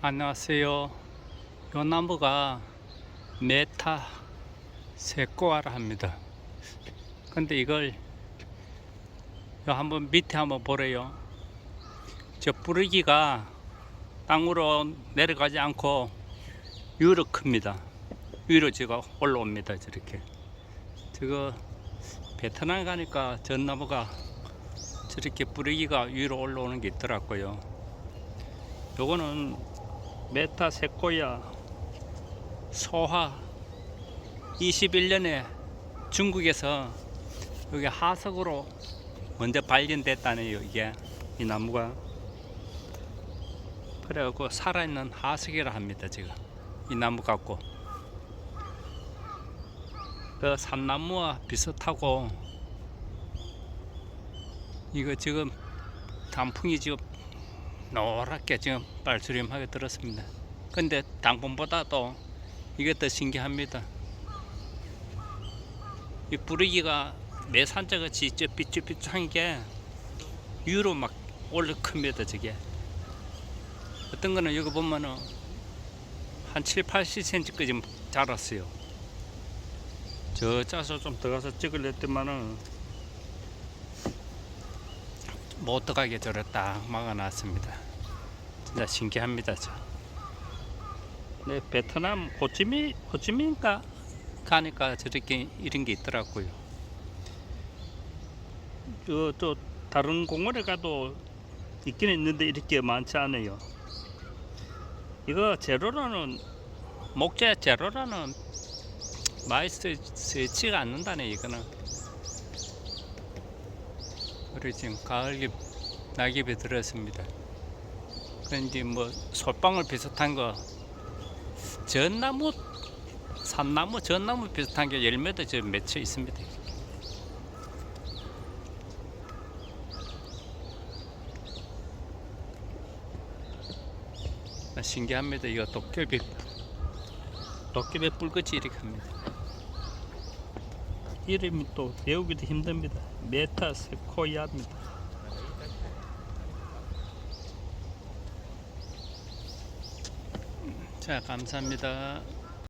안녕하세요. 요 나무가 메타 세코아라 합니다. 근데 이걸 요 한번 밑에 한번 보래요. 저 뿌리기가 땅으로 내려가지 않고 위로 큽니다. 위로 제가 올라옵니다. 저렇게. 저거 베트남 가니까 전 나무가 저렇게 뿌리기가 위로 올라오는 게 있더라고요. 요거는 메타 세코야 소화 21년에 중국에서 여기 하석으로 먼저 발견됐다네요 이게. 이 나무가. 그래갖고 살아있는 하석이라 합니다 지금. 이 나무 갖고. 그 산나무와 비슷하고 이거 지금 단풍이 지금 노랗게 지금 빨수림하게 들었습니다. 근데 당분보다도 이게 더 신기합니다. 이 뿌리기가 내 산자같이 저 삐쭉삐쭉한 게 위로 막 올라 큽니다. 저게 어떤 거는 여기 보면은 한 7, 80cm까지 자랐어요. 저 짜서 좀 들어가서 찍을래 했더만은 못 들어가게 저를 딱 막아놨습니다. 진짜 신기합니다. 저. 네, 베트남 호치민 호치민가 가니까 저렇게 이런 게 있더라고요. 저, 또 다른 공원에 가도 있긴 있는데 이렇게 많지 않아요. 이거 제로라는 목재 제로라는 쓰, 쓰지가 않는다네 이거는. 그리고 지금 가을잎 낙엽이 들었습니다. 그런데 뭐 솔방울 비슷한 거 전나무 산나무 전나무 비슷한 게 열매도 저 맺혀 있습니다. 아, 신기합니다. 이거 도깨비 도깨비 뿔끝이 이렇게 합니다. 이름이 또 배우기도 힘듭니다. 메타세코야입니다. 자, 감사합니다.